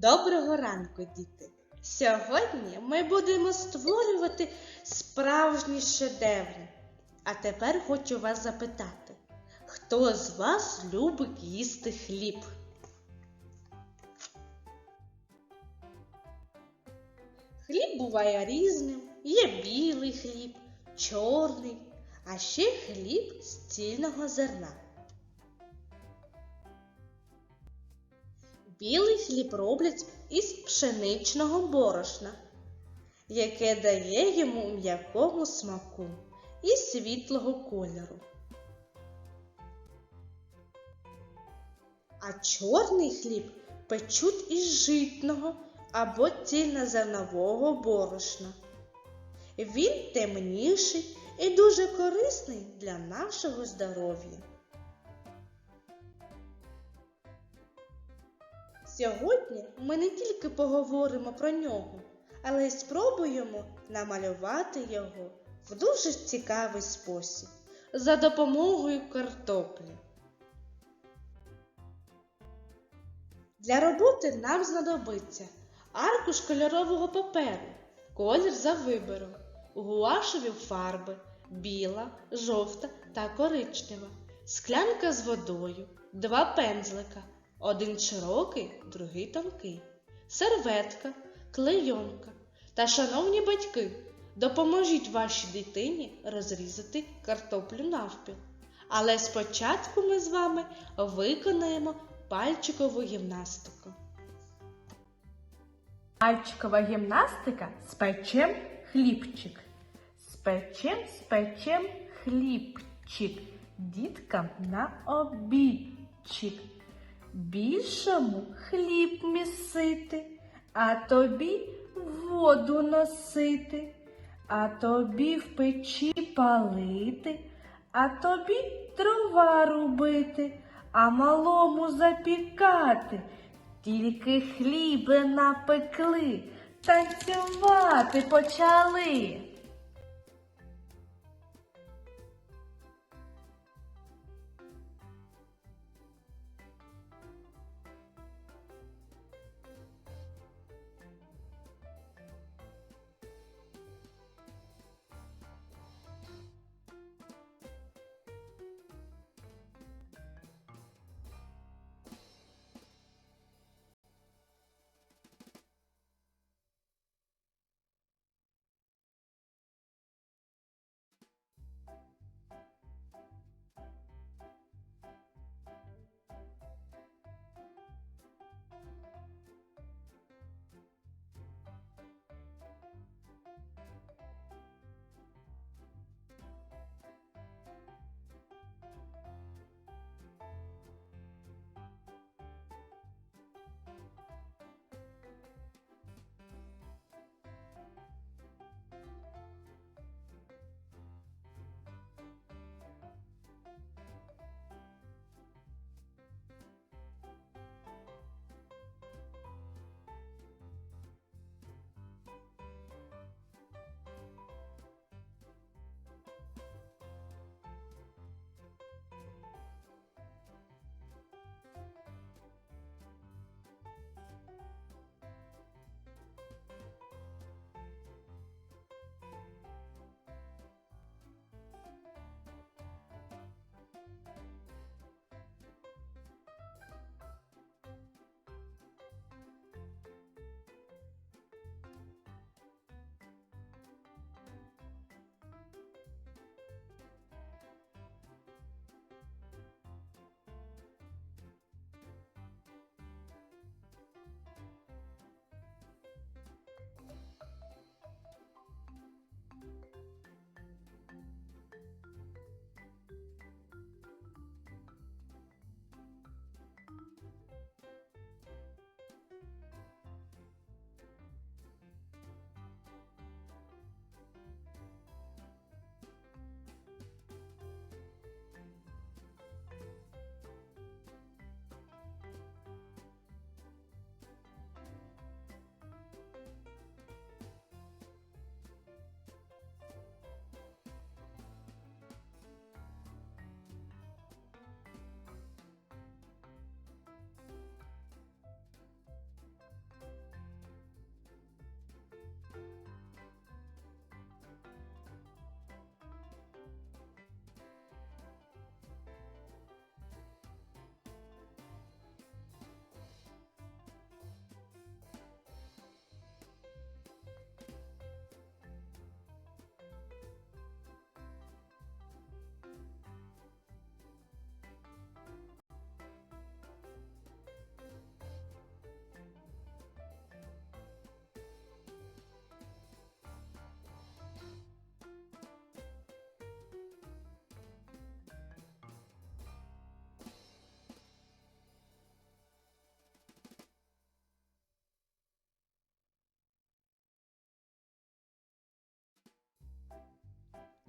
Доброго ранку, діти! Сьогодні ми будемо створювати справжні шедеври. А тепер хочу вас запитати, хто з вас любить їсти хліб? Хліб буває різним, є білий хліб, чорний, а ще хліб з цільного зерна. Білий хліб роблять із пшеничного борошна, яке дає йому м'якого смаку і світлого кольору. А чорний хліб печуть із житного або цільнозернового борошна. Він темніший і дуже корисний для нашого здоров'я. Сьогодні ми не тільки поговоримо про нього, але й спробуємо намалювати його в дуже цікавий спосіб за допомогою картоплі. Для роботи нам знадобиться аркуш кольорового паперу, колір за вибором, гуашеві фарби, біла, жовта та коричнева, склянка з водою, два пензлика, один широкий, другий тонкий, серветка, клейонка. Та, шановні батьки, допоможіть вашій дитині розрізати картоплю навпіл. Але спочатку ми з вами виконаємо пальчикову гімнастику. Пальчикова гімнастика спечем хлібчик. Спечем, спечем хлібчик. Діткам на обідчик. Більшому хліб місити, а тобі воду носити, а тобі в печі палити, а тобі дрова рубити, а малому запікати. Тільки хліби напекли, танцювати почали.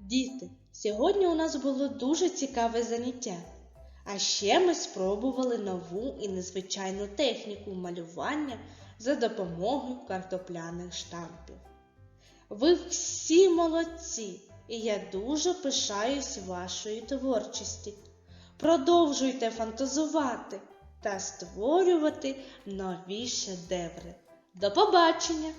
Діти, сьогодні у нас було дуже цікаве заняття. А ще ми спробували нову і незвичайну техніку малювання за допомогою картопляних штампів. Ви всі молодці, і я дуже пишаюсь вашою творчості. Продовжуйте фантазувати та створювати нові шедеври. До побачення!